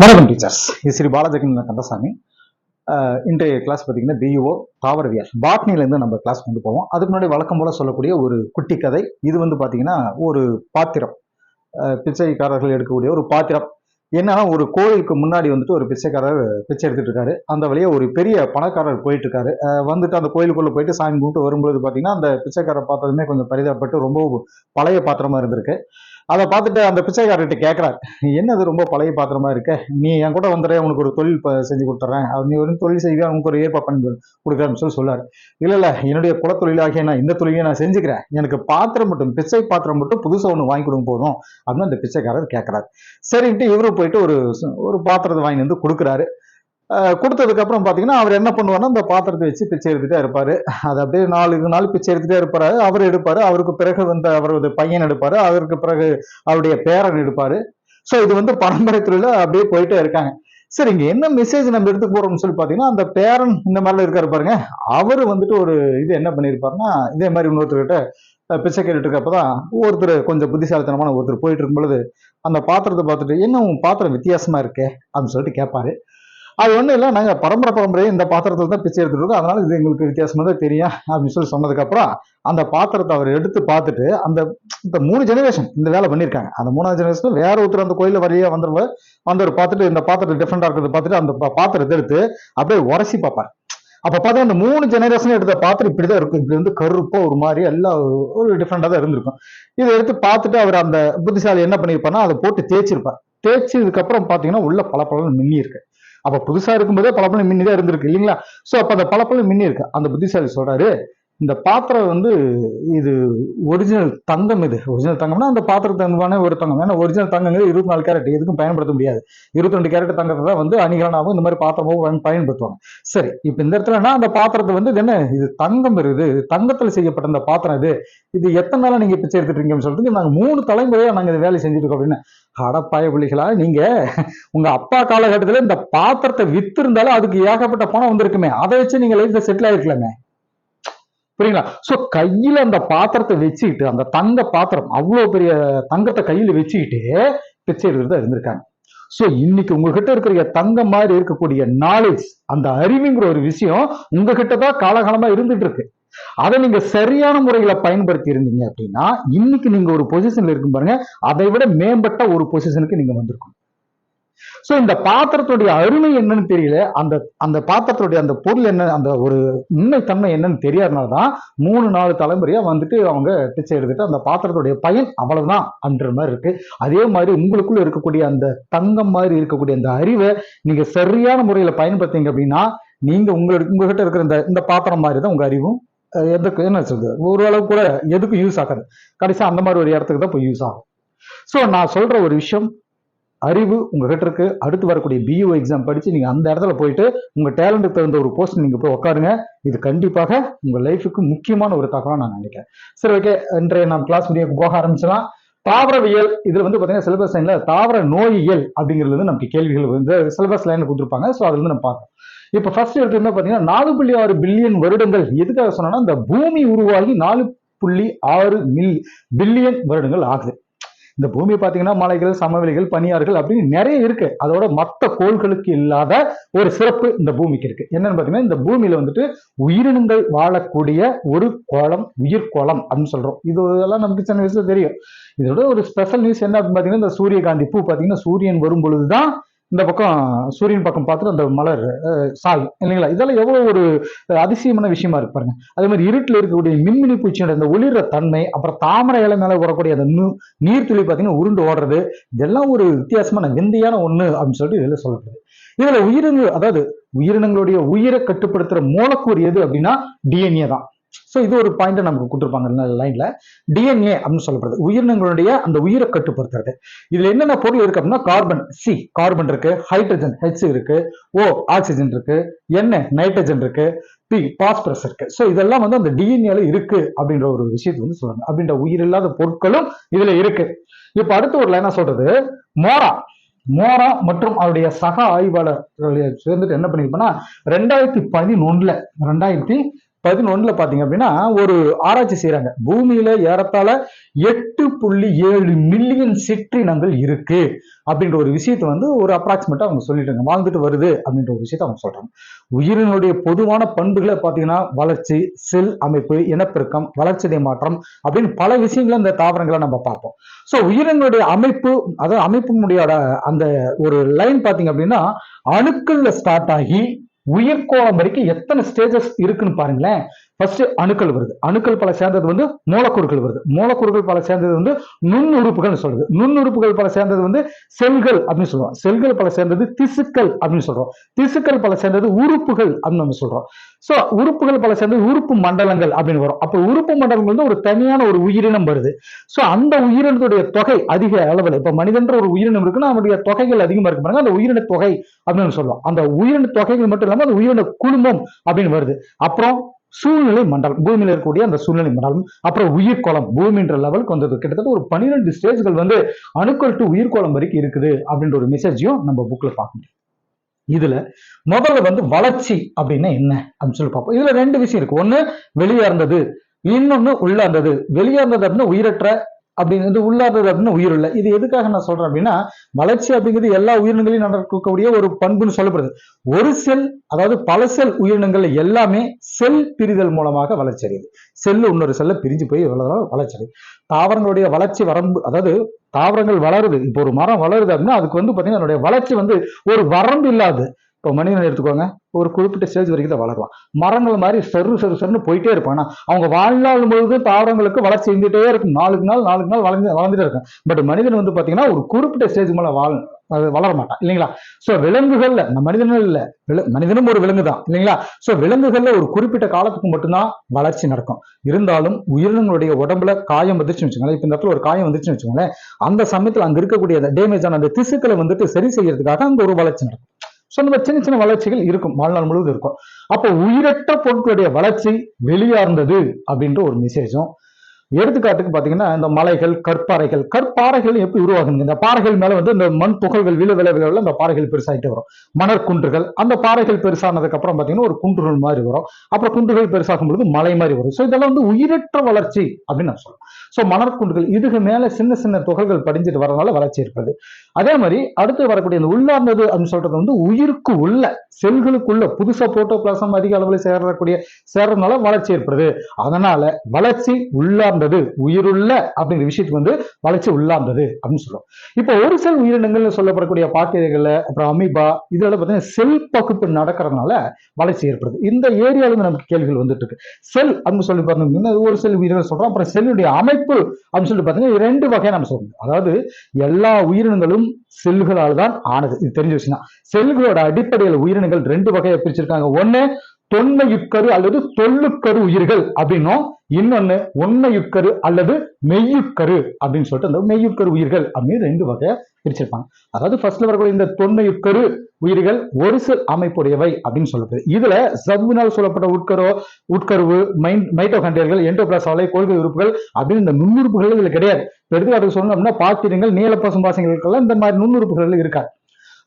வணக்கம் டீச்சர்ஸ் இது ஸ்ரீ பாலஜகன் கந்தசாமி. இன்றைய கிளாஸ் பார்த்தீங்கன்னா பியூஓ தாவரவியல் பாட்னிலேருந்து நம்ம கிளாஸ் கொண்டு போவோம். அதுக்கு முன்னாடி வழக்கம் போல சொல்லக்கூடிய ஒரு குட்டி கதை. இது வந்து பார்த்தீங்கன்னா ஒரு பாத்திரம். பிச்சைக்காரர்கள் எடுக்கக்கூடிய ஒரு பாத்திரம். என்னன்னா ஒரு கோயிலுக்கு முன்னாடி வந்துட்டு ஒரு பிச்சைக்காரர் பிச்சை எடுத்துட்டு இருக்காரு. அந்த வழியா ஒரு பெரிய பணக்காரர் போயிட்டு இருக்காரு. வந்துட்டு அந்த கோயிலுக்குள்ள போயிட்டு சாமி கும்பிட்டு வரும்பொழுது பார்த்தீங்கன்னா அந்த பிச்சைக்காரர் பார்த்ததுமே கொஞ்சம் பரிதாபப்பட்டு ரொம்ப பழைய பாத்திரமா இருந்திருக்கு. அதை பார்த்துட்டு அந்த பிச்சைக்காரர்கிட்ட கேட்குறாரு என்னது ரொம்ப பழைய பாத்திரமா இருக்க? நீ என் கூட வந்துடுற உனக்கு ஒரு தொழில் செஞ்சு கொடுத்துட்றேன் அவர் நீ ஒரு தொழில் செய்வியா உனக்கு ஒரு ஏற்பாடு பண்ணி கொடுக்குறேன்னு சொல்லி சொல்லாரு. இல்லை இல்லை என்னுடைய குலத்தொழிலாகிய நான் இந்த தொழிலையும் நான் செஞ்சுக்கிறேன். எனக்கு பாத்திரம் மட்டும் பிச்சை பாத்திரம் மட்டும் புதுசாக ஒன்று வாங்கி கொடுங்க போதும் அப்படின்னு அந்த பிச்சைக்காரர் கேட்குறாரு சரின்ட்டு இவரு போயிட்டு ஒரு ஒரு பாத்திரத்தை வாங்கி வந்து கொடுக்குறாரு. கொடுத்ததுக்கப்புறம் கொடுத்ததுக்கு அப்புறம் அவர் என்ன பண்ணுவார்னா அந்த பாத்திரத்தை வச்சு பிச்சை எடுத்துட்டே இருப்பார். அது அப்படியே நாலு நாள் பிச்சை எடுத்துகிட்டே இருப்பார். அவர் எடுப்பார். அவருக்கு பிறகு வந்து அவரது பையன் எடுப்பார். அவருக்கு பிறகு அவருடைய பேரன் எடுப்பார். ஸோ இது வந்து பரம்பரை தொழில அப்படியே போயிட்டே இருக்காங்க. சரி இங்கே என்ன மெசேஜ் நம்ம எடுத்து போறோம்னு சொல்லி பார்த்தீங்கன்னா அந்த பேரன் இந்த மாதிரிலாம் இருக்காரு பாருங்க. அவரு வந்துட்டு ஒரு இது என்ன பண்ணியிருப்பாருன்னா இதே மாதிரி இன்னொருத்தர்கிட்ட பிச்சை கேட்டுட்டு இருக்கப்பதான் ஒருத்தர் கொஞ்சம் புத்திசாலித்தனமான ஒருத்தர் போயிட்டு இருக்கும் பொழுது அந்த பாத்திரத்தை பார்த்துட்டு என்ன உன் பாத்திரம் வித்தியாசமா இருக்கே? அப்படின்னு சொல்லிட்டு கேட்பாரு. அது ஒன்றும் இல்லை நாங்கள் பரம்பரை பரம்பரையே இந்த பாத்திரத்தில் தான் பிச்சை எடுத்துட்டு இருக்கோம். அதனால இது எங்களுக்கு வித்தியாசமாக தான் தெரியும் அப்படின்னு சொல்லி சொன்னதுக்கப்புறம் அந்த பாத்திரத்தை அவர் எடுத்து பார்த்துட்டு அந்த இந்த மூணு ஜெனரேஷன் இந்த வேலை பண்ணியிருக்காங்க. அந்த மூணாவது ஜெனரேஷன் வேற ஒருத்தர் அந்த கோயிலில் வரையே வந்தவர் வந்தவர் பார்த்துட்டு இந்த பாத்திரம் டிஃப்ரெண்டாக இருக்கிறத பார்த்துட்டு அந்த பாத்திரத்தை எடுத்து அப்படியே உரசி பார்ப்பார். அப்போ பார்த்தா அந்த மூணு ஜெனரேஷன் எடுத்த பாத்திரம் இப்படி தான் இருக்கும். இப்படி வந்து கருப்பாக ஒரு மாதிரி எல்லாம் ஒரு டிஃப்ரெண்டாக தான் இருந்திருக்கும். இதை எடுத்து பார்த்துட்டு அவர் அந்த புத்திசாலி என்ன பண்ணியிருப்பார்னா அதை போட்டு தேய்ச்சிருப்பார். தேய்ச்சதுக்கப்புறம் பார்த்தீங்கன்னா உள்ள பல பழம் மின்னி இருக்கு அப்ப புதுசா இருக்கும்போதே பழப்பழம் மின்னி தான் இருந்திருக்கு இல்லைங்களா? சோ அப்ப அந்த பழப்பழம் மின்னி இருக்கு அந்த புத்திசாலி சொல்றாரு இந்த பாத்திரம் வந்து இது ஒரிஜினல் தங்கம் இது. ஒரிஜினல் தங்கம்னா அந்த பாத்திரத்தங்கமான ஒரு தங்கம். ஏன்னா ஒரிஜினல் தங்கங்கிறது இருபத்தி நாலு கேரட். எதுக்கும் பயன்படுத்த முடியாது. இருபத்தி ரெண்டு கேரட் தங்கத்தை தான் வந்து அணிகலனாகவும் இந்த மாதிரி பாத்திரமாகவும் பயன்படுத்துவாங்க. சரி இப்ப இந்த இடத்துலனா அந்த பாத்திரத்தை வந்து என்ன? இது தங்கம் இருக்குது தங்கத்தில் தங்கத்துல செய்யப்பட்ட இந்த பாத்திரம் இது. இது எத்தனை நாளாக நீங்க பிச்சை எடுத்துட்டு இருக்கீங்கன்னு சொல்லிட்டு நாங்க மூணு தலைமுறையா நாங்க இந்த வேலை செஞ்சுட்டு இருக்கோம் அப்படின்னு அடப்பாய பிள்ளைகளா? நீங்க உங்க அப்பா காலகட்டத்துல இந்த பாத்திரத்தை வித்து இருந்தாலும் அதுக்கு ஏகப்பட்ட பணம் வந்திருக்குமே. அதை வச்சு நீங்க லைஃப்ல செட்டில் ஆயிருக்கலாமே. புரியுங்களா? சோ கையில அந்த பாத்திரத்தை வச்சுக்கிட்டு அந்த தங்க பாத்திரம் அவ்வளவு பெரிய தங்கத்தை கையில வச்சுக்கிட்டு பிச்சை எடுத்துட்டு இருந்திருக்காங்க. சோ இன்னைக்கு உங்ககிட்ட இருக்கிற தங்கம் மாதிரி இருக்கக்கூடிய நாலேஜ் அந்த அறிவுங்கிற ஒரு விஷயம் உங்ககிட்ட தான் காலகாலமா இருந்துட்டு இருக்கு. அதை நீங்க சரியான முறையில பயன்படுத்தி இருந்தீங்க அப்படின்னா இன்னைக்கு நீங்க ஒரு பொசிஷன்ல இருக்கும் பாருங்க அதை விட மேம்பட்ட ஒரு பொசிஷனுக்கு நீங்க வந்திருக்கும் சோ இந்த பாத்திரத்துடைய அருமை என்னன்னு தெரியல. அந்த அந்த பாத்திரத்துடைய அந்த பொருள் என்ன அந்த ஒரு உண்மைத்தன்மை என்னன்னு தெரியாதனாலதான் மூணு நாலு தலைமுறையா வந்துட்டு அவங்க பிச்சை எடுத்துட்டு அந்த பாத்திரத்துடைய பயன் அவ்வளவுதான் அன்ற மாதிரி இருக்கு. அதே மாதிரி உங்களுக்குள்ள இருக்கக்கூடிய அந்த தங்கம் மாதிரி இருக்கக்கூடிய அந்த அறிவை நீங்க சரியான முறையில பயன்படுத்தீங்க அப்படின்னா நீங்க உங்களுக்கு உங்ககிட்ட இருக்கிற இந்த இந்த பாத்திரம் மாதிரி தான் உங்க அறிவும் எதுக்கு? என்ன சொல்றது? ஓரளவு கூட எதுக்கும் யூஸ் ஆகாது. கடைசி அந்த மாதிரி ஒரு இடத்துக்கு தான் போய் யூஸ் ஆகும். ஸோ நான் சொல்ற ஒரு விஷயம் அறிவு உங்ககிட்ட இருக்கு. அடுத்து வரக்கூடிய பிஓ எக்ஸாம் படிச்சு நீங்க அந்த இடத்துல போயிட்டு உங்க டேலண்ட்டுக்கு தகுந்த ஒரு போஸ்ட் நீங்க போய் உட்காருங்க இது கண்டிப்பாக உங்க லைஃபுக்கு முக்கியமான ஒரு தகவலாக நான் நினைக்கிறேன். சரி ஓகே இன்றைய நாம் கிளாஸ் வீடியோக்கு போக ஆரம்பிச்சலாம். தாவரவியல் இதுல வந்து பாத்தீங்கன்னா சிலபஸ் லைன்ல தாவர நோயியல் அப்படிங்கிறது வந்து நமக்கு கேள்விகள் வந்து சிலபஸ் லைன்ல கொடுத்துருப்பாங்க. ஸோ அதுல இருந்து நம்ம பார்க்கலாம். இப்ப ஃபர்ஸ்ட் எடுத்து என்ன பாத்தீங்கன்னா நாலு புள்ளி ஆறு பில்லியன் வருடங்கள். எதுக்காக சொன்னா இந்த பூமி உருவாகி நாலு புள்ளி ஆறு மில் பில்லியன் வருடங்கள் ஆகுது. இந்த பூமி பாத்தீங்கன்னா மலைகள் சமவெளிகள் பனியாறுகள் அப்படின்னு நிறைய இருக்கு. அதோட மற்ற கோள்களுக்கு இல்லாத ஒரு சிறப்பு இந்த பூமிக்கு இருக்கு. என்னன்னு பாத்தீங்கன்னா இந்த பூமியில வந்துட்டு உயிரினங்கள் வாழக்கூடிய ஒரு குளம் உயிர் கோளம் அப்படின்னு சொல்றோம். இது எல்லாம் நமக்கு சின்ன வயசுல தெரியும். இதோட ஒரு ஸ்பெஷல் நியூஸ் என்ன அப்படின்னு பாத்தீங்கன்னா இந்த சூரியகாந்தி பூ பாத்தீங்கன்னா சூரியன் வரும் பொழுதுதான் இந்த பக்கம் சூரியன் பக்கம் பார்த்துட்டு அந்த மலர் அஹ், சாயும் இல்லைங்களா? இதெல்லாம் எவ்வளோ ஒரு அதிசயமான விஷயமா இருக்கு பாருங்க. அதே மாதிரி இருட்டில் இருக்கக்கூடிய மின்மினி பூச்சியோட அந்த ஒளிர தன்மை அப்புறம் தாமரை இலை மேலே வரக்கூடிய அந்த நு- நீர்த்துளி பார்த்தீங்கன்னா உருண்டு ஓடுறது இதெல்லாம் ஒரு வித்தியாசமான விந்தையான ஒன்று அப்படின்னு சொல்லிட்டு இதில் சொல்லப்படுது. இதில் உயிரினங்கள் அதாவது உயிரினங்களுடைய உயிரை கட்டுப்படுத்துகிற மூலக்கூறு எது அப்படின்னா டிஎன்ஏ தான். ஸோ இது ஒரு பாயிண்ட் நமக்கு கொடுத்துருப்பாங்க லைன்ல டிஎன்ஏ அப்படின்னு சொல்லப்படுது. உயிரினங்களுடைய அந்த உயிரை கட்டுப்படுத்துறது. இதுல என்னென்ன பொருள் இருக்கு அப்படின்னா கார்பன் சி கார்பன் இருக்கு ஹைட்ரஜன் ஹெச் இருக்கு ஓ ஆக்சிஜன் இருக்கு என்ன நைட்ரஜன் இருக்கு பி பாஸ்பரஸ் இருக்கு. ஸோ இதெல்லாம் வந்து அந்த டிஎன்ஏல இருக்கு அப்படின்ற ஒரு விஷயத்தை வந்து சொல்றாங்க. அப்படின்ற உயிர் இல்லாத பொருட்களும் இதுல இருக்கு. இப்ப அடுத்த ஒரு லைனா சொல்றது மோரா. மோரா மற்றும் அவருடைய சக ஆய்வாளர்கள் சேர்ந்துட்டு என்ன பண்ணிருப்போம்னா ரெண்டாயிரத்தி பதினொன்னுல ரெண்டாயிரத்தி பதினொன்னுல பாத்தீங்க அப்படின்னா ஒரு ஆராய்ச்சி செய்யறாங்க பூமியில ஏறத்தாழ எட்டு புள்ளி ஏழு மில்லியன் சிற்றினங்கள் இருக்கு. அப்படின்ற ஒரு விஷயத்தை வந்து ஒரு அப்ராக்சிமேட்டா அவங்க சொல்லிட்டாங்க வாழ்ந்துட்டு வருது அப்படின்ற ஒரு விஷயத்தை அவங்க சொல்றாங்க. உயிரினுடைய பொதுவான பண்புகளை பாத்தீங்கன்னா வளர்ச்சி செல் அமைப்பு இனப்பெருக்கம் வளர்ச்சிதை மாற்றம் அப்படின்னு பல விஷயங்களை இந்த தாவரங்களை நம்ம பார்ப்போம். ஸோ உயிரினுடைய அமைப்பு அதாவது அமைப்பினுடைய அந்த ஒரு லைன் பாத்தீங்க அப்படின்னா அணுக்கள்ல ஸ்டார்ட் ஆகி உயிர்கோளம் வரைக்கும் எத்தனை ஸ்டேஜஸ் இருக்குன்னு பாருங்களேன். ஃபர்ஸ்ட் அணுக்கள் வருது. அணுக்கள் பல சேர்ந்தது வந்து மூலக்கூறுகள் வருது. மூலக்கூறுகள் பல சேர்ந்தது வந்து நுண்ணுறுப்புகள் சொல்றது. நுண்ணுறுப்புகள் பல சேர்ந்தது வந்து செல்கள் அப்படின்னு சொல்றோம். செல்கள் பல சேர்ந்தது திசுக்கள் அப்படின்னு சொல்றோம். திசுக்கள் பல சேர்ந்தது உறுப்புகள் அப்படின்னு நம்ம சொல்றோம். ஸோ உறுப்புகள் பல சேர்ந்தது உறுப்பு மண்டலங்கள் அப்படின்னு வரும். அப்போ உறுப்பு மண்டலங்கள் வந்து ஒரு தனியான ஒரு உயிரினம் வருது. ஸோ அந்த உயிரினத்துடைய தொகை அதிக அளவில் இப்போ மனிதன்ற ஒரு உயிரினம் இருக்குன்னா அவனுடைய தொகைகள் அதிகமாக இருக்கு பாருங்க. அந்த உயிரின தொகை அப்படின்னு சொல்லுவோம். அந்த உயிரின தொகைகள் மட்டும் இல்லாமல் அந்த உயிரின குழுமம் அப்படின்னு வருது. அப்புறம் சூழ்நிலை மண்டலம் பூமியில இருக்கக்கூடிய அந்த சூழ்நிலை மண்டலம் அப்புறம் உயிர்கோளம் பூமின்ற லெவலுக்கு வந்தது. கிட்டத்தட்ட ஒரு பன்னிரெண்டு ஸ்டேஜ்கள் வந்து அணுக்கள் டு உயிர்கோளம் வரைக்கும் இருக்குது அப்படின்ற ஒரு மெசேஜையும் நம்ம புக்ல பார்க்க முடியும். இதுல முதல்ல வந்து வளர்ச்சி அப்படின்னா என்ன அப்படின்னு சொல்லி பார்ப்போம். இதுல ரெண்டு விஷயம் இருக்கு. ஒண்ணு இருந்தது இன்னொன்னு உள்ளார்ந்தது இருந்தது அப்படின்னா உயிரற்ற அப்படிங்கிறது உள்ளார்ந்தது அப்படின்னு உயிர் இல்லை. இது எதுக்காக நான் சொல்றேன் அப்படின்னா வளர்ச்சி அப்படிங்கிறது எல்லா உயிரினங்களையும் நடக்கக்கூடிய ஒரு பண்புன்னு சொல்லப்படுது. ஒரு செல் அதாவது பல செல் உயிரினங்கள் எல்லாமே செல் பிரிதல் மூலமாக வளர்ச்சி அடையுது. செல்லு இன்னொரு செல்ல பிரிஞ்சு போய் வளர்றதால வளர்ச்சி அடையுது. தாவரங்களுடைய வளர்ச்சி வரம்பு அதாவது தாவரங்கள் வளருது. இப்போ ஒரு மரம் வளருது அப்படின்னா அதுக்கு வந்து பார்த்தீங்கன்னா அதனுடைய வளர்ச்சி வந்து ஒரு வரம்பு இல்லாது இப்போ மனிதனை எடுத்துக்கோங்க ஒரு குறிப்பிட்ட ஸ்டேஜ் வரைக்கும் தான் வளருவான். மரங்கள் மாதிரி செரு செரு செருன்னு போயிட்டே இருப்பான். அவங்க வாழ்நாள் முழுவதும் தாவரங்களுக்கு வளர்ச்சி இருந்துகிட்டே இருக்கும். நாளுக்கு நாள் நாளுக்கு நாள் வளர்ந்து வளர்ந்துட்டே இருக்கும். பட் மனிதன் வந்து பார்த்தீங்கன்னா ஒரு குறிப்பிட்ட ஸ்டேஜ் மேலே வாழ் அது வளர மாட்டான். இல்லைங்களா? ஸோ விலங்குகள்ல நம்ம மனிதனும் இல்லை. வில- மனிதனும் ஒரு விலங்கு தான். இல்லைங்களா? ஸோ விலங்குகள்ல ஒரு குறிப்பிட்ட காலத்துக்கு மட்டும்தான் வளர்ச்சி நடக்கும். இருந்தாலும் உயிரினங்களுடைய உடம்புல காயம் வந்துச்சுன்னு வச்சுக்கோங்களேன். இப்போ இந்த இடத்துல ஒரு காயம் வந்துச்சுன்னு வச்சுக்கோங்களேன். அந்த சமயத்தில் அங்க இருக்கக்கூடிய அந்த டேமேஜ் ஆன அந்த திசுக்களை வந்துட்டு சரி செய்யறதுக்காக அங்க ஒரு வளர்ச்சி நடக்கும். ஸோ இந்த சின்ன சின்ன வளர்ச்சிகள் இருக்கும். வாழ்நாள் முழுவதும் இருக்கும். அப்போ உயிரற்ற பொருட்களுடைய வளர்ச்சி வெளியார்ந்தது அப்படின்ற ஒரு மெசேஜும் எடுத்துக்காட்டுக்கு பாத்தீங்கன்னா இந்த மலைகள் கற்பாறைகள் கற்பாறைகள் எப்படி உருவாகுங்க இந்த பாறைகள் மேல வந்து இந்த மண் துகள்கள் விழு விளை விழ விழ இந்த பாறைகள் பெருசாகிட்டு வரும். மணற்குன்றுகள் அந்த பாறைகள் பெருசானதுக்கு அப்புறம் பாத்தீங்கன்னா ஒரு குன்றுகள் மாதிரி வரும். அப்புறம் குன்றுகள் பெருசாகும் பொழுது மலை மாதிரி வரும். ஸோ இதெல்லாம் வந்து உயிரற்ற வளர்ச்சி அப்படின்னு நான் சொல்றேன். ஸோ மணற்குன்றுகள் இதுக்கு மேல சின்ன சின்ன துகள்கள் படிஞ்சிட்டு வரதுனால வளர்ச்சி இருப்பது அதே மாதிரி அடுத்து வரக்கூடிய இந்த உள்ளார்ந்தது அப்படின்னு சொல்றது வந்து உயிருக்கு உள்ள செல்களுக்குள்ள புதுசாக போட்டோ பிளாசம் அதிக அளவில் சேரக்கூடிய சேர்றதுனால வளர்ச்சி ஏற்படுது. அதனால வளர்ச்சி உள்ளார்ந்தது உயிருள்ள அப்படிங்கிற விஷயத்துக்கு வந்து வளர்ச்சி உள்ளார்ந்தது அப்படின்னு சொல்றோம். இப்போ ஒரு செல் உயிரினங்கள்னு சொல்லப்படக்கூடிய பாக்டீரியாக்கள்ல அப்புறம் அமீபா இதெல்லாம் பார்த்தீங்கன்னா செல் பகுப்பு நடக்கிறதுனால வளர்ச்சி ஏற்படுது. இந்த ஏரியால இருந்து நமக்கு கேள்விகள் வந்துட்டு இருக்கு. செல் அப்படின்னு சொல்லி பார்த்தீங்கன்னா ஒரு செல் உயிரினம் சொல்றோம். அப்புறம் செல்லுடைய அமைப்பு அப்படின்னு சொல்லி பார்த்தீங்கன்னா ரெண்டு வகையை நம்ம சொல்றோம். அதாவது எல்லா உயிரினங்களும் செல்களால் தான் ஆனது. இது தெரிஞ்ச விஷயம் செல்களோட அடிப்படையில் உயிரினங்கள் ரெண்டு வகையை பிரிச்சிருக்காங்க. ஒன்னு தொன்மையுட்கரு அல்லது தொல்லுக்கரு உயிர்கள் அப்படின்னும் இன்னொன்னு உண்மையுட்கரு அல்லது மெய்யுட்கரு அப்படின்னு சொல்லிட்டு அந்த மெய்யுட்கரு உயிர்கள் அப்படின்னு ரெண்டு வகையா பிரிச்சிருப்பாங்க. அதாவது ஃபர்ஸ்ட்ல வரக்கூடிய இந்த தொன்மையுட்கரு உயிர்கள் ஒரு செல் அமைப்புடையவை அப்படின்னு சொல்லப்படுது. இதுல சவ்வினால் சொல்லப்பட்ட உட்கரோ உட்கருவு மைண்ட் மைட்டோகண்டியர்கள் என்டோபிளாசாலை கொள்கை உறுப்புகள் அப்படின்னு இந்த நுண்ணுறுப்புகள் இதுல கிடையாது. எடுத்துக்காட்டுக்கு சொன்னோம்னா பாத்திரங்கள் நீல பசும்பாசங்களுக்கெல்லாம் இந்த மாதிரி நுண்ணுறுப்புகள் இருக்காது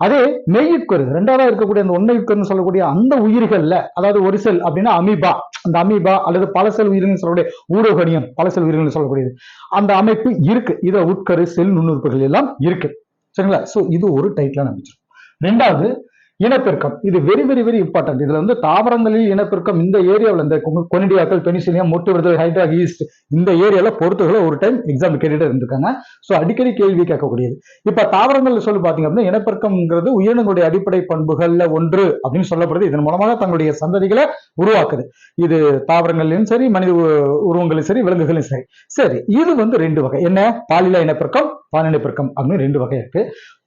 அதே மெய்யுட்கரு ரெண்டாவதா இருக்கக்கூடிய அந்த ஒன்னையுட்கருன்னு சொல்லக்கூடிய அந்த உயிர்கள்ல அதாவது ஒரு செல் அப்படின்னா அமீபா. அந்த அமீபா அல்லது பல செல் சொல்லக்கூடிய ஊடகணியம் பல செல் சொல்லக்கூடியது. அந்த அமைப்பு இருக்கு. இதை உட்கரு செல் நுண்ணுறுப்புகள் எல்லாம் இருக்கு. சரிங்களா? சோ இது ஒரு டைட்டிலா நம்பிச்சிருக்கோம் ரெண்டாவது இனப்பெருக்கம். இது வெரி வெரி வெரி இம்பார்ட்டன்ட் இதுல வந்து தாவரங்களில் இனப்பெருக்கம் இந்த ஏரியாவில் இந்த கொனிடியாக்கள் பெனிசிலியம் மொட்டு விடுதல் ஹைட்ரா ஈஸ்ட் இந்த ஏரியால பொறுத்துகளை ஒரு டைம் எக்ஸாம் கேட்டுட்டு இருந்திருக்காங்க. ஸோ அடிக்கடி கேள்வி கேட்கக்கூடியது. இப்ப தாவரங்கள் சொல்லி பாத்தீங்க அப்படின்னா இனப்பெருக்கம்ங்கிறது உயிரினங்களுடைய அடிப்படை பண்புகள்ல ஒன்று அப்படின்னு சொல்லப்படுது. இதன் மூலமாக தங்களுடைய சந்ததிகளை உருவாக்குது. இது தாவரங்களிலும் சரி மனித உ- சரி விலங்குகளும் சரி. சரி இது வந்து ரெண்டு வகை. என்ன? பாலில இனப்பெருக்கம் பால் இனப்பெருக்கம் அப்படின்னு ரெண்டு வகை இருக்கு.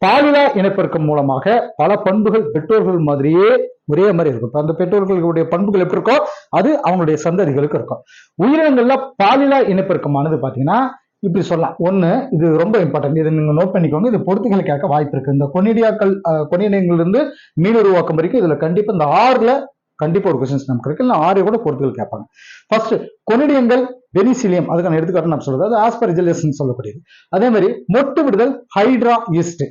பாலிலா இனப்பெருக்கம் மூலமாக பல பண்புகள் பெற்றோர்கள் மாதிரியே ஒரே மாதிரி இருக்கும். இப்போ அந்த பெற்றோர்களுடைய பண்புகள் எப்படி இருக்கோ அது அவங்களுடைய சந்ததிகளுக்கு இருக்கும். உயிரினங்கள்ல பாலிலா இனப்பெருக்கமானது பாத்தீங்கன்னா இப்படி சொல்லலாம். ஒண்ணு இது ரொம்ப இம்பார்ட்டன்ட் இதை நீங்க நோட் பண்ணிக்கோங்க. இது பொறுத்துகளை கேட்க வாய்ப்பு இருக்கு. இந்த கொனிடியாக்கள் கொனிடியங்கள் இருந்து மீன் உருவாக்கம் வரைக்கும் இதுல கண்டிப்பா இந்த ஆறுல கண்டிப்பா ஒரு கொஸ்டின்ஸ் நமக்கு இருக்கு. இல்லை ஆறு கூட பொறுத்துகள் கேட்பாங்க. ஃபர்ஸ்ட் கொனிடியங்கள் வெனிசிலியம் அதுக்கான எடுத்துக்காட்டு நான் சொல்றது. அது ஆஸ்பரிஜிலஸ் சொல்லக்கூடியது. அதே மாதிரி மொட்டு விடுதல் hydra yeast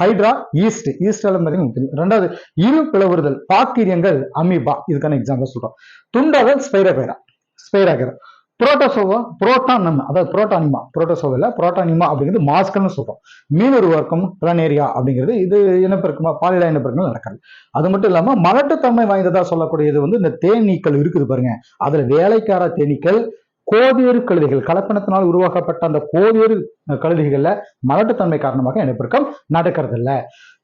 hydra yeast yeast எல்லாம் பார்த்தீங்கன்னா தெரியும். ரெண்டாவது இரு பிளவுறுதல் பாக்கிரியங்கள் அமீபா. இதுக்கான எக்ஸாம்பிள் சொல்றோம். துண்டாதல் ஸ்பைரபேரா ஸ்பைரகைரா புரோட்டோசோவா? புரோட்டானம். அதாவது புரோட்டானிமா. புரோட்டோசோவில் புரோட்டானிமா அப்படிங்கிறது மாஸ்கல்னு சொல்கிறோம் மீனொரு வர்க்கம் பிளானேரியா அப்படிங்கிறது இது இனப்பெருக்கமா பாலிடா இனப்பெருக்கங்கள் நடக்காது. அது மட்டும் இல்லாமல் மலட்டுத்தன்மை வாய்ந்ததா சொல்லக்கூடியது வந்து இந்த தேனீக்கள் இருக்குது பாருங்க. அதில் வேலைக்கார தேனீக்கள் கோவேறு கழுதைகள் கலப்பணத்தினால் உருவாக்கப்பட்ட அந்த கோவேறு கழுதைகளில் மலட்டுத்தன்மை காரணமாக இனப்பெருக்கம் நடக்கிறது இல்லை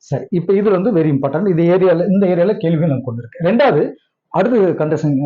சரி இப்போ இது வந்து வெரி இம்பார்ட்டன்ட் இது ஏரியாவில் இந்த ஏரியாவில் கேள்வி நம்ம கொண்டு ரெண்டாவது அடுத்து கண்டசன்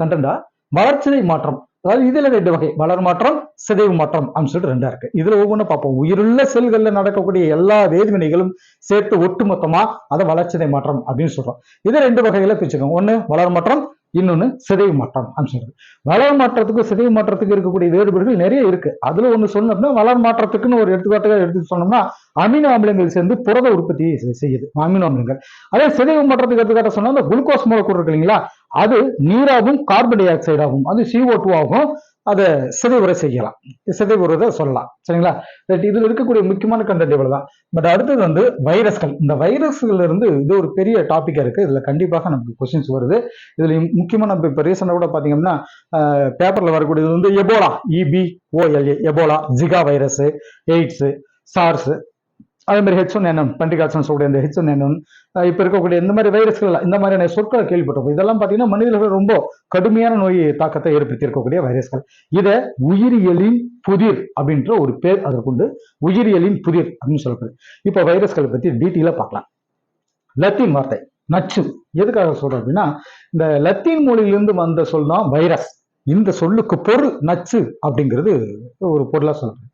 கண்டா வளர்ச்சிதை மாற்றம். அதாவது இதுல ரெண்டு வகை. வளர் மாற்றம் சிதைவு மாற்றம் அப்படின்னு சொல்லிட்டு ரெண்டா இருக்கு. இதுல ஒவ்வொன்றும் பார்ப்போம். உயிருள்ள செல்கள்ல நடக்கக்கூடிய எல்லா வேதிவினைகளும் சேர்த்து ஒட்டுமொத்தமா அதை வளர்ச்சிதை மாற்றம் அப்படின்னு சொல்றோம். இது ரெண்டு வகைகளை பிரிச்சுக்கோங்க. ஒண்ணு வளர் மாற்றம் இன்னொன்று சிதைவு மாற்றம் அப்படின்னு சொல்றது. வளர் மாற்றத்துக்கு சிதைவு மாற்றத்துக்கு இருக்கக்கூடிய வேறுபாடுகள் நிறைய இருக்கு. அதுல ஒன்று சொன்னோம்னா வளர் மாற்றத்துக்குன்னு ஒரு எடுத்துக்காட்டுக்காக எடுத்து சொன்னோம்னா அமினோ அமிலங்கள் சேர்ந்து புரத உற்பத்தி செய்யுது. அமினோ அமிலங்கள் அதே சிதைவு மாற்றத்துக்கு எடுத்துக்காட்ட சொன்னா குளுக்கோஸ் மூலக்கூறு இருக்கு இல்லைங்களா? அது நீராகவும் கார்பன் டை ஆக்சைடாகும் அது சிஓ டூ ஆகும். அதை சிதைவுரை செய்யலாம். சிதைவுறதை சொல்லலாம். சரிங்களா? ரைட் இதுல இருக்கக்கூடிய முக்கியமான கண்டென்ட் இவ்வளவுதான். பட் அடுத்தது வந்து வைரஸ்கள். இந்த வைரஸ்கள் இருந்து இது ஒரு பெரிய டாபிக்கா இருக்கு. இதுல கண்டிப்பாக நமக்கு கொஸ்டின்ஸ் வருது. இதுல முக்கியமாக நம்ம இப்ப ரீசெண்டா கூட பாத்தீங்கன்னா பேப்பர்ல வரக்கூடியது வந்து Ebola E B O L A Ebola Zika virus AIDS SARS அதே மாதிரி ஹெச் ஒன் என்எம் பண்டிகாசன் சொல்லக்கூடிய இந்த ஹெச் ஒன் என்எம் இப்போ இருக்கக்கூடிய இந்த மாதிரி வைரஸ்கள் இந்த மாதிரியான சொற்களை கேள்விப்பட்டோம் இதெல்லாம் பார்த்தீங்கன்னா மனிதர்கள் ரொம்ப கடுமையான நோய் தாக்கத்தை ஏற்படுத்தி இருக்கக்கூடிய வைரஸ்கள். இதை உயிரியலின் புதிர் அப்படின்ற ஒரு பேர் அதற்குண்டு உயிரியலின் புதிர் அப்படின்னு சொல்லப்படுது. இப்போ வைரஸ்களை பத்தி டீட்டெயிலாக பார்க்கலாம். லத்தீன் வார்த்தை நச்சு. எதுக்காக சொல்றோம் அப்படின்னா இந்த லத்தீன் மொழியிலிருந்து வந்த சொல் தான் வைரஸ். இந்த சொல்லுக்கு பொருள் நச்சு அப்படிங்கிறது ஒரு பொருளா சொல்றேன்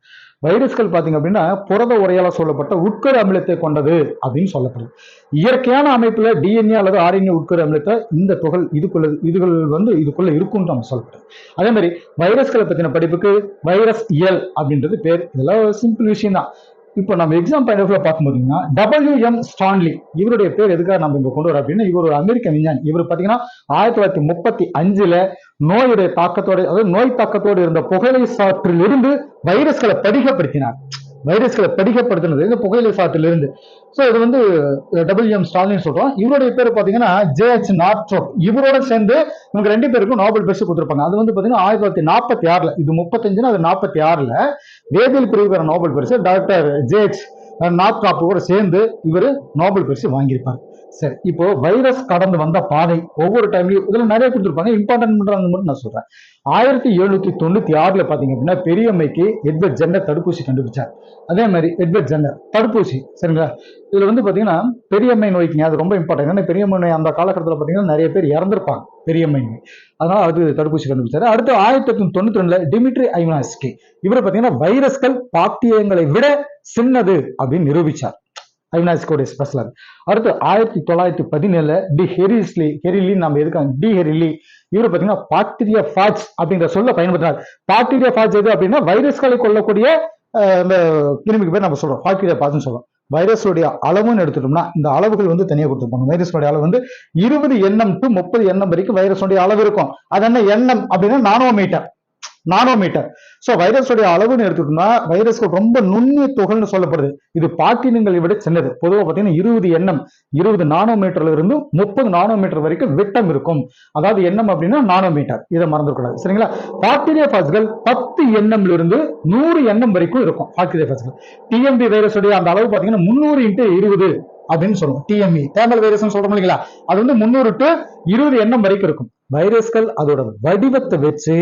வைரஸ்கள் பார்த்தீங்க அப்படின்னா புரத உரையால சொல்லப்பட்ட உட்கரு அமிலத்தை கொண்டது அப்படின்னு சொல்லப்படுது. இயற்கையான அமைப்புல டிஎன்ஏ அல்லது ஆர்என்ஏ உட்கரு அமிலத்தை இந்த துகள் இதுக்குள்ள இதுகள் வந்து இதுக்குள்ள இருக்கும்னு நம்ம சொல்லப்படுது அதே மாதிரி வைரஸ்களை பத்தின படிப்புக்கு வைரஸ் இயல் அப்படின்றது பேர். இதெல்லாம் சிம்பிள் விஷயம் தான் இப்போ நம்ம எக்ஸாம் பாயிண்ட் ஆஃப் பார்க்கும்போதுங்கன்னா டபிள்யூ எம் ஸ்டான்லி இவருடைய பேர் எதுக்காக நம்ம இங்க கொண்டு வரோம் அப்படின்னா இவர் ஒரு அமெரிக்க விஞ்ஞானி. இவர் பாத்தீங்கன்னா ஆயிரத்தி தொள்ளாயிரத்தி முப்பத்தி அஞ்சுல நோயுடைய தாக்கத்தோடு அதாவது நோய் தாக்கத்தோடு இருந்த புகழை சாற்றிலிருந்து வைரஸ்களை படிகப்படுத்தினார். வைரஸ்களை படிக்கப்படுத்தினது இந்த புகையிலை சாற்றிலிருந்து. ஸோ இது வந்து டபிள்யூ எம் ஸ்டாலின் சொல்றோம் இவருடைய பேர் பார்த்தீங்கன்னா ஜே எச் நாட்ரோ இவரோட சேர்ந்து இவங்க ரெண்டு பேருக்கும் நோபல் பரிசு கொடுத்துருப்பாங்க. அது வந்து பார்த்தீங்கன்னா ஆயிரத்தி தொள்ளாயிரத்தி நாற்பத்தி ஆறுல இது முப்பத்தஞ்சுனா அது நாற்பத்தி ஆறுல வேதியியல் பிரிவு பெற நோபல் பரிசு. டாக்டர் ஜே எச் கூட சேர்ந்து இவர் நோபல் பரிசு வாங்கியிருப்பார். சரி இப்போ வைரஸ் கடந்து வந்த பாதை ஒவ்வொரு டைம்லயும் இதுல நிறைய கொடுத்துருப்பாங்க. இம்பார்ட்டன்ட் மட்டும் நான் சொல்றேன். ஆயிரத்தி எழுநூத்தி தொண்ணூத்தி ஆறுல பாத்தீங்க அப்படின்னா பெரியம்மைக்கு எட்வர்ட் ஜென்னர் தடுப்பூசி கண்டுபிடிச்சார். அதே மாதிரி எட்வர்ட் ஜென்னர் தடுப்பூசி சரிங்களா? இதுல வந்து பாத்தீங்கன்னா பெரியம்மை நோய்க்குங்க அது ரொம்ப இம்பார்ட்டன்ட் ஏன்னா பெரியம்மை நோய் அந்த காலகட்டத்தில் பாத்தீங்கன்னா நிறைய பேர் இறந்திருப்பாங்க பெரியம்மை நோய். அதனால அது தடுப்பூசி கண்டுபிடிச்சாரு. அடுத்து ஆயிரத்தி எட்நூத்தி தொண்ணூத்தி ரெண்டுல டிமிட்ரி ஐமனாஸ்கி. இவர் பாத்தீங்கன்னா வைரஸ்கள் பாக்டீரியங்களை விட சின்னது அப்படின்னு நிரூபிச்சார். அவினாசிக்கோடைய ஸ்பெஷல் அடுத்து ஆயிரத்தி தொள்ளாயிரத்தி பதினேழுல டி ஹெரிஸ்லி ஹெரிலி நம்ம எதுக்காங்க டி ஹெரிலி இவர் பாத்தீங்கன்னா பாக்டீரியா ஃபாட்ஸ் அப்படிங்கிற சொல்ல பயன்படுத்தினார் பாக்டீரியா ஃபாட்ஸ் எது அப்படின்னா வைரஸ்களை கொள்ளக்கூடிய அந்த இந்த கிருமிக்கு பேர் நம்ம சொல்றோம். பாக்டீரியா ஃபாட்ஸ்னு சொல்றோம். வைரஸோடைய அளவுன்னு எடுத்துட்டோம்னா இந்த அளவுகள் வந்து தனியாக கொடுத்துருப்பாங்க. வைரஸோடைய அளவு வந்து இருபது எண்ணம் டு முப்பது எண்ணம் வரைக்கும் வைரஸோடைய அளவு இருக்கும். அது என்ன எண்ணம் அப்படின்னா நானோ மீட்டர் நானோமீட்டர் சோ வைரஸோடைய அளவுன்னு எடுத்துக்கிட்டோம்னா வைரஸ்க்கு ரொம்ப நுண்ணிய துகள்னு சொல்லப்படுது. இது பாட்டினங்களை விட சின்னது. பொதுவாக பார்த்தீங்கன்னா இருபது எண்ணம் இருபது நானோமீட்டர்ல இருந்து முப்பது நானோமீட்டர் வரைக்கும் விட்டம் இருக்கும். அதாவது எண்ணம் அப்படின்னா நானோமீட்டர் இதை மறந்துடக்கூடாது. சரிங்களா? பாக்டீரியா பாஸ்கள் பத்து எண்ணம்ல இருந்து நூறு எண்ணம் வரைக்கும் இருக்கும் பாக்டீரியா ஃபாஸ்கள் டிஎம்பி வைரஸுடைய அந்த அளவு பார்த்தீங்கன்னா முந்நூறு இன்ட்டு இருபது அப்படின்னு சொல்லுவோம். டிஎம்இ தேமல் வைரஸ் சொல்றோம் இல்லைங்களா? அது வந்து முந்நூறு டு இருபது எண்ணம் வரைக்கும் இருக்கும். வைரஸ்கள் அதோட வடிவத்தை வச்சு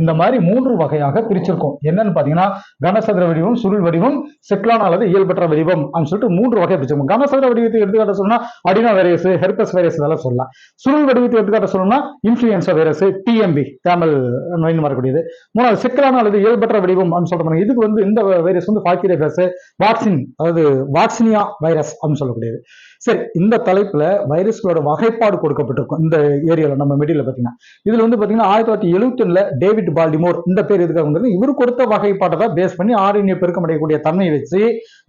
இந்த மாதிரி மூன்று வகையாக பிரிச்சிருக்கோம். என்னன்னு பாத்தீங்கன்னா கனசதுர வடிவம் சுருள் வடிவம் செக்லான் அல்லது இயல்பற்ற வடிவம் அப்படின்னு சொல்லிட்டு மூன்று வகை பிரிச்சிருக்கோம். கனசதுர வடிவத்தை எடுத்துக்காட்ட சொன்னா அடினா வைரஸ் ஹெர்பஸ் வைரஸ் இதெல்லாம் சொல்லலாம். சுருள் வடிவத்தை எடுத்துக்காட்ட சொல்லணும்னா இன்ஃபுளுன்சா வைரஸ் டிஎம்பி தேமல் நோயின்னு வரக்கூடியது. மூணாவது செக்லான் அல்லது இயல்பற்ற வடிவம் அப்படின்னு சொல்றாங்க இதுக்கு வந்து இந்த வைரஸ் வந்து பாக்டீரியா வைரஸ் வாக்சின் அதாவது வாக்சினியா வைரஸ் அப்படின்னு சொல்லக்கூடியது. சரி இந்த தலைப்புல வைரஸ்களோட வகைப்பாடு கொடுக்கப்பட்டிருக்கும். இந்த ஏரியால நம்ம மெட்டீரியல் பாத்தீங்கன்னா. இதுல வந்து பாத்தீங்கன்னா ஆயிரத்தி தொள்ளாயிரத்தி எழுபத்தி ஒண்ணுல டேவிட் பால்டிமோர் இந்த பேர் எதுக்காக வந்திருக்கு இவர் கொடுத்த வகைப்பாட்டை தான் பேஸ் பண்ணி ஆர்என்ஏ பெருக்கமடையக்கூடிய தன்மையை வச்சு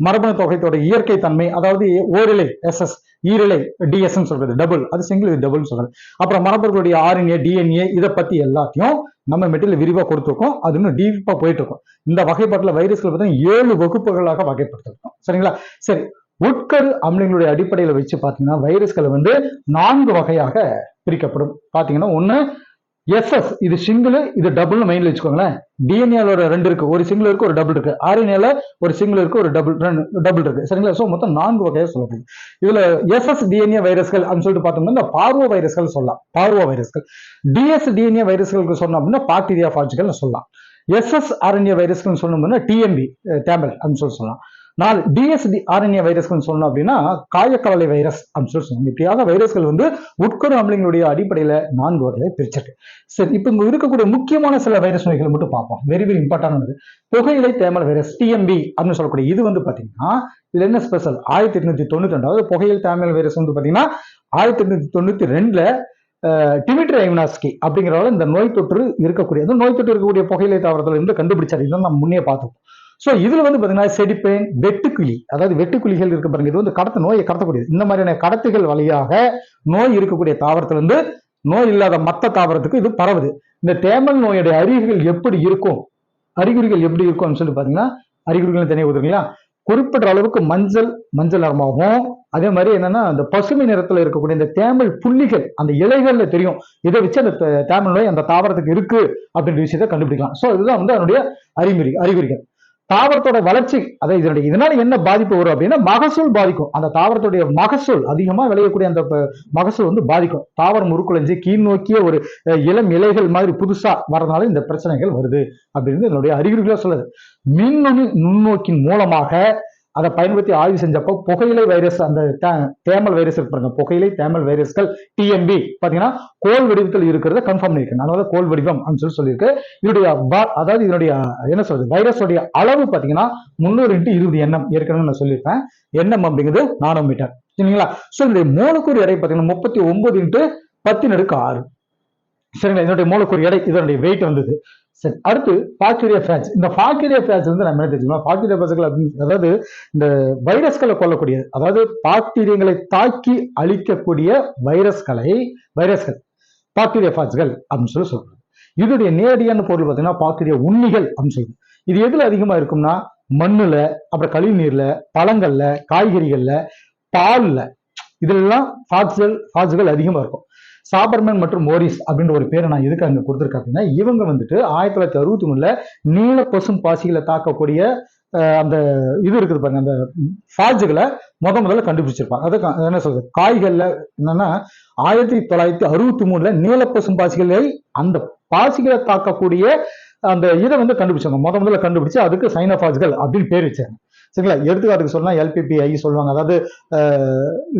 மரபணு தொகைத்தோட இயற்கை தன்மை அதாவது ஓரிலை எஸ்எஸ் ஈரிலை டிஎஸ்ன்னு சொல்றது டபுள் அது சிங்கிள் இது டபுள்னு சொல்றது அப்புறம் மரபர்களுடைய ஆர்என்ஏ டிஎன்ஏ இதை பத்தி எல்லாத்தையும் நம்ம மெட்டீரியல் விரிவாக கொடுத்துருக்கோம். அது இன்னும் டீப்பாக போயிட்டு இருக்கும் இந்த வகைப்பாட்டில் வைரஸ்கள் பார்த்தீங்கன்னா ஏழு வகுப்புகளாக வகைப்படுத்திருக்கோம். சரிங்களா? சரி உட்கரு அமிலங்களுடைய அடிப்படையில் வச்சு பார்த்தீங்கன்னா வைரஸ்களை வந்து நான்கு வகையாக பிரிக்கப்படும். பார்த்தீங்கன்னா ஒன்று எஸ்எஸ் இது சிங்கிள் இது டபுள்னு மைண்ட்ல வச்சுக்கோங்களேன். டிஎன்ஏல ரெண்டு இருக்கு. ஒரு சிங்கிள் இருக்கு ஒரு டபுள் இருக்கு. ஆர்என்ஏல ஒரு சிங்கிள் இருக்கு ஒரு டபுள் ரெண்டு டபுள் இருக்கு. சரிங்களா? ஸோ மொத்தம் நான்கு வகையாக சொல்லப்படுது இதுல எஸ்எஸ் டிஎன்ஏ வைரஸ்கள் அப்படின்னு சொல்லிட்டு பார்த்தோம்னா இந்த பார்வோ வைரஸ்கள் சொல்லலாம் பார்வோ வைரஸ்கள் டிஎஸ் டிஎன்ஏ வைரஸ்களுக்கு சொன்னோம் அப்படின்னா பாக்டீரியா ஃபாஜ்கள் சொல்லலாம். எஸ்எஸ் ஆர்என்ஏ வைரஸ்கள் சொன்னோம்னா டிஎம்பி டேபிள் eh, அப்படின்னு சொல்லி சொல்லலாம். நாலு டிஎஸ்டி ஆர்என்ஏ வைரஸ்கள் சொன்னோம் அப்படின்னா காயக்கவலை வைரஸ் அப்படின்னு சொல்லி சொல்லணும் இப்படியாக வைரஸ்கள் வந்து உட்கரு அமிலங்களுடைய அடிப்படையில் நான்கு வகையை பிரிச்சிருக்கு. சரி இப்போ இங்கே இருக்கக்கூடிய முக்கியமான சில வைரஸ் நோய்களை மட்டும் பார்ப்போம். வெரி வெரி இம்பார்ட்டானது புகையிலை தேமல் வைரஸ் டிஎம்பி அப்படின்னு சொல்லக்கூடிய இது வந்து பார்த்தீங்கன்னா இதுல என்ன ஸ்பெஷல் ஆயிரத்தி எட்நூத்தி தொண்ணூத்தி ரெண்டு. புகையில் தேமல் வைரஸ் வந்து பார்த்தீங்கன்னா ஆயிரத்தி எட்நூத்தி தொண்ணூத்தி ரெண்டுல டிமிட்ரி ஐவனாஸ்கி அப்படிங்கிறவங்க இந்த நோய் தொற்று இருக்கக்கூடிய நோய் தொற்று இருக்கக்கூடிய புகையிலை தாவரத்தில் இருந்து கண்டுபிடிச்சாரு இதை நம்ம முன்னே பார்த்தோம் ஸோ இதில் வந்து பார்த்தீங்கன்னா செடிப்பேன் வெட்டுக்குழி அதாவது வெட்டுக்குழிகள் இருக்க பாருங்க. இது வந்து கடத்த நோயை கடத்தக்கூடியது. இந்த மாதிரியான கடத்துகள் வழியாக நோய் இருக்கக்கூடிய தாவரத்திலிருந்து நோய் இல்லாத மற்ற தாவரத்துக்கு இது பரவுது. இந்த தேமல் நோயுடைய அறிகுறிகள் எப்படி இருக்கும்? அறிகுறிகள் எப்படி இருக்கும்னு சொல்லி பார்த்தீங்கன்னா அறிகுறிகள் தனியாக கொடுக்குறீங்களா குறிப்பிட்ட அளவுக்கு மஞ்சள் மஞ்சள் நிறமாகவும் அதே மாதிரி என்னன்னா அந்த பசுமை நிறத்துல இருக்கக்கூடிய இந்த தேமல் புள்ளிகள் அந்த இலைகள்ல தெரியும். இதை வச்சு அந்த தேமல் நோய் அந்த தாவரத்துக்கு இருக்கு அப்படின்ற விஷயத்தை கண்டுபிடிக்கலாம். ஸோ இதுதான் வந்து அதனுடைய அறிகுறி அறிகுறிகள். தாவரத்தோட வளர்ச்சி அதாவது இதனுடைய இதனால என்ன பாதிப்பு வரும் அப்படின்னா மகசூல் பாதிக்கும். அந்த தாவரத்துடைய மகசூல் அதிகமா விளையக்கூடிய அந்த மகசூல் வந்து பாதிக்கும். தாவரம் உருக்குலைஞ்சு கீழ் நோக்கிய ஒரு இளம் இலைகள் மாதிரி புதுசா வரதுனால இந்த பிரச்சனைகள் வருது. அப்படின்னு என்னுடைய அறிகுறிகளா சொல்லுது. மின்னணு நுண்ணோக்கின் மூலமாக அதை பயன்படுத்தி ஆய்வு செஞ்சப்போ புகையிலை வைரஸ் அந்த தே- தேமல் வைரஸ் இருக்கு பாருங்க புகையிலை தேமல் வைரஸ்கள் டிஎம்பி பாத்தீங்கன்னா கோல் வடிவத்தில் இருக்கிறத கன்ஃபார்ம் பண்ணிருக்கேன் அதனால கோல் வடிவம் அப்படின்னு சொல்லி சொல்லியிருக்கு. இதனுடைய அதாவது இதனுடைய என்ன சொல்றது வைரஸோடைய அளவு பாத்தீங்கன்னா முந்நூறு இன்ட்டு இருபது எண்ணம். ஏற்கனவே நான் சொல்லியிருப்பேன். எண்ணம் அப்படிங்கிறது நானோ மீட்டர். சரிங்களா? ஸோ இதனுடைய மூலக்கூறு எடை பாத்தீங்கன்னா முப்பத்தி ஒன்பது இன்ட்டு பத்து நடுக்கு ஆறு. சரிங்களா? இதனுடைய மூலக்கூறு எடை இதனுடைய வெயிட் வந்தது. சரி அடுத்து பாக்டீரியா ஃபேஜ் இந்த பாக்டீரியா ஃபேஜ் வந்து நம்ம என்ன தெரிஞ்சுக்கணும்? பாக்டீரியா ஃபேஜ்கள் அப்படின்னு அதாவது இந்த வைரஸ்களை கொல்லக்கூடியது. அதாவது பாக்டீரியங்களை தாக்கி அழிக்கக்கூடிய வைரஸ்களை வைரஸ்கள் பாக்டீரியா ஃபேஜ்கள் அப்படின்னு சொல்லி சொல்றோம் இதனுடைய நேரடியான பொருள் பார்த்தீங்கன்னா பாக்டீரியா உண்ணிகள் அப்படின்னு சொல்லுவோம் இது எதுல அதிகமா இருக்கும்னா மண்ணுல அப்புறம் கழிவு நீர்ல பழங்கள்ல காய்கறிகள்ல பால்ல. இதெல்லாம் ஃபாட்ஸ்கள் ஃபாட்ஸ்கள் அதிகமா இருக்கும். சாபர்மேன் மற்றும் மோரிஸ் அப்படின்ற ஒரு பேரை நான் எதுக்கு அங்கே கொடுத்துருக்கேன் அப்படின்னா இவங்க வந்துட்டு ஆயிரத்தி தொள்ளாயிரத்தி அறுபத்தி மூணுல நீல பசும் பாசிகளை தாக்கக்கூடிய அந்த இது இருக்குது பாருங்க அந்த ஃபால்ஜுகளை முத முதல்ல கண்டுபிடிச்சிருப்பாங்க. அது என்ன சொல்றது காய்கள்ல என்னன்னா ஆயிரத்தி தொள்ளாயிரத்தி அறுபத்தி மூணுல நீல பசும் பாசிகளை அந்த பாசிகளை தாக்கக்கூடிய அந்த இதை வந்து கண்டுபிடிச்சாங்க. முத முதல்ல கண்டுபிடிச்சு அதுக்கு சைனோபாஜ்கள் அப்படின்னு பேர் வச்சாங்க. சரிங்களா? எடுத்துக்காட்டுக்கு சொன்னா எல்பிபிஐ சொல்லுவாங்க. அதாவது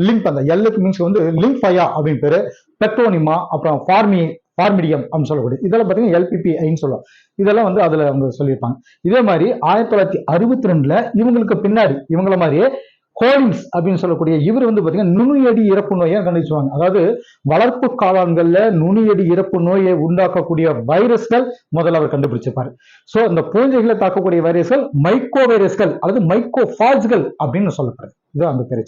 லிம்ப் அந்த எல்லுக்கு மீன்ஸ் வந்து லிம்ஃபயா அப்படின்னு பேரு. பெட்ரோனிமா அப்புறம் ஃபார்மி ஃபார்மிடியம் அப்படின்னு சொல்லக்கூடிய இதெல்லாம் பார்த்தீங்கன்னா எல்பிபிஐன்னு சொல்லுவாங்க. இதெல்லாம் வந்து அதுல அவங்க சொல்லியிருப்பாங்க. இதே மாதிரி ஆயிரத்தி தொள்ளாயிரத்தி அறுபத்தி ரெண்டுல இவங்களுக்கு பின்னாடி இவங்கள மாதிரியே ஹோலின்ஸ் அப்படின்னு சொல்லக்கூடிய இவர் வந்து பாத்தீங்கன்னா நுண்ணியடி இறப்பு நோயை கண்டுபிடிச்சுவாங்க அதாவது வளர்ப்பு காளான்கள்ல நுண்ணியடி இறப்பு நோயை உண்டாக்கக்கூடிய வைரஸ்கள் முதல்ல அவர் கண்டுபிடிச்சிருப்பாரு சோ இந்த பூஞ்சைகளை தாக்கக்கூடிய வைரஸ்கள் மைக்கோ வைரஸ்கள் அல்லது மைக்கோ ஃபால்ஸ்கள் அப்படின்னு சொல்லப்படுது. இது அந்த பேர்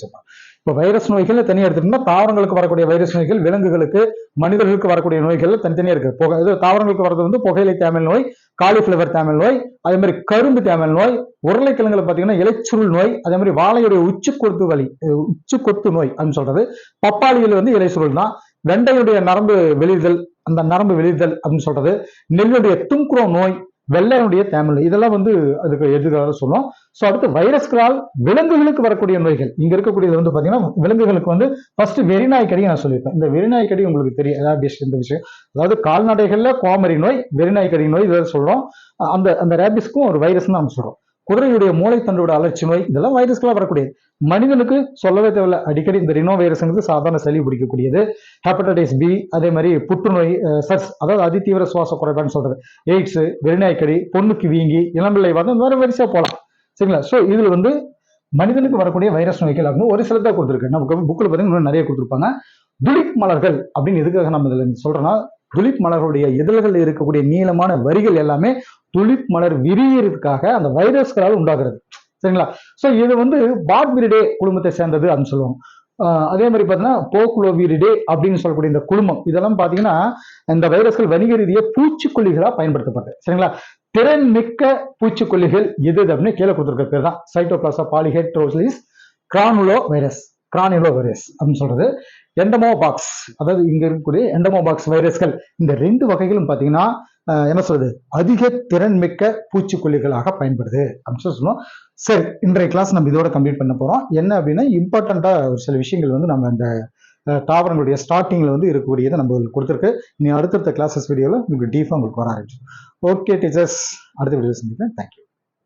இப்போ வைரஸ் நோய்கள் தனியாக எடுத்துட்டோம்னா தாவரங்களுக்கு வரக்கூடிய வைரஸ் நோய்கள் விலங்குகளுக்கு மனிதர்களுக்கு வரக்கூடிய நோய்கள் தனித்தனியாக இருக்கு. புகை இது தாவரங்களுக்கு வரது வந்து புகையிலை தேமல் நோய் காலிஃபிளவர் தேமல் நோய் அதே மாதிரி கரும்பு தேமல் நோய் உருளைக்கிழங்குல பார்த்தீங்கன்னா இலைச்சுருள் நோய் அதே மாதிரி வாழையுடைய உச்சி கொத்து வலி அஹ் உச்சி கொத்து நோய் அப்படின்னு சொல்றது. பப்பாளியில் வந்து இலைச்சுருள் தான் வெண்டையுடைய நரம்பு வெளியுதல் அந்த நரம்பு வெளியுதல் அப்படின்னு சொல்றது. நெல்லுடைய தும்குரோ நோய் வெள்ளையனுடைய தேமல் இதெல்லாம் வந்து அதுக்கு எதிராக சொல்லும் ஸோ அடுத்து வைரஸ்களால் விலங்குகளுக்கு வரக்கூடிய நோய்கள். இங்க இருக்கக்கூடியது வந்து பாத்தீங்கன்னா விலங்குகளுக்கு வந்து ஃபர்ஸ்ட் வெறிநாய் கடி நான் சொல்லியிருப்பேன். இந்த வெறிநாய் கடி உங்களுக்கு தெரியும். ரேபிஸ் இந்த விஷயம். அதாவது கால்நடைகள்ல கோமரி நோய் வெறிநாய் கடி நோய் இதை சொல்றோம். அந்த அந்த ரேபிஸ்க்கும் ஒரு வைரஸ் நம்ம சொல்றோம். குதிரையுடைய மூளைத்தண்டோட அலர்ச்சி நோய் இதெல்லாம் வைரஸ்களாக வரக்கூடியது. மனிதனுக்கு சொல்லவே தேவையில்ல. அடிக்கடி இந்த ரினோ வைரஸ்ங்கிறது சாதாரண சளி பிடிக்கக்கூடியது. ஹெப்படைட்டிஸ் பி அதே மாதிரி புற்றுநோய் சர்ஸ் அதாவது அதிதீவிர சுவாச குறைபாடுன்னு சொல்றது. எய்ட்ஸ் வெறிநாய்க்கடி பொண்ணுக்கு வீங்கி இளம்பிள்ளை வந்து இந்த மாதிரி வரிசையா போகலாம். சரிங்களா? ஸோ இதுல வந்து மனிதனுக்கு வரக்கூடிய வைரஸ் நோய்கள் அப்படின்னு ஒரு சில தான் கொடுத்துருக்கு நமக்கு புக்கில் பார்த்தீங்கன்னா நிறைய கொடுத்துருப்பாங்க. துலிப் மலர்கள் அப்படின்னு எதுக்காக நம்ம இதில் சொல்றோம்னா துலிப் மலர்களுடைய இதழ்களில் இருக்கக்கூடிய நீளமான வரிகள் எல்லாமே துளிப் மலர் விரியறதுக்காக அந்த வைரஸ்களால் உண்டாகிறது. சரிங்களா? ஸோ இது வந்து பாட்விரிடே குடும்பத்தை சேர்ந்தது அப்படின்னு சொல்லுவாங்க. அதே மாதிரி பார்த்தீங்கன்னா போக்குலோவிரிடே அப்படின்னு சொல்லக்கூடிய இந்த குழுமம் இதெல்லாம் பார்த்தீங்கன்னா இந்த வைரஸ்கள் வணிக ரீதியாக பூச்சிக்கொல்லிகளாக பயன்படுத்தப்படுது. சரிங்களா? திறன் மிக்க பூச்சிக்கொல்லிகள் எது எது அப்படின்னு கீழே கொடுத்துருக்க பேர் தான். சைட்டோபிளாசா பாலிஹெட்ரோசிலிஸ் கிரானுலோ வைரஸ் கிரானுலோ வைரஸ் அப்படின்னு சொல்றது. எண்டமோ பாக்ஸ் அதாவது இங்க இருக்கக்கூடிய எண்டமோ பாக்ஸ் வைரஸ்கள் இந்த ரெண்டு வகைகளும் பார்த்தீங்கன்னா என்ன சொல்றது? அதிக திறன் மிக்க பூச்சிக்கொல்லிகளாக பயன்படுது அப்படின்னு சொல்லி சொல்லுவோம். சரி இன்றைய கிளாஸ் நம்ம இதோட கம்ப்ளீட் பண்ண போறோம். என்ன அப்படின்னா இம்பார்ட்டண்டா ஒரு சில விஷயங்கள் வந்து நம்ம இந்த தாவரங்களுடைய ஸ்டார்டிங்ல வந்து இருக்கக்கூடியதை நம்ம கொடுத்துருக்கு. இனி அடுத்தடுத்த கிளாஸஸ் வீடியோவில் உங்களுக்கு டீஃபாக உங்களுக்கு வர ஆரம்பிச்சு ஓகே டீச்சர்ஸ் அடுத்த வீடியோ சந்திக்கிறேன். Thank you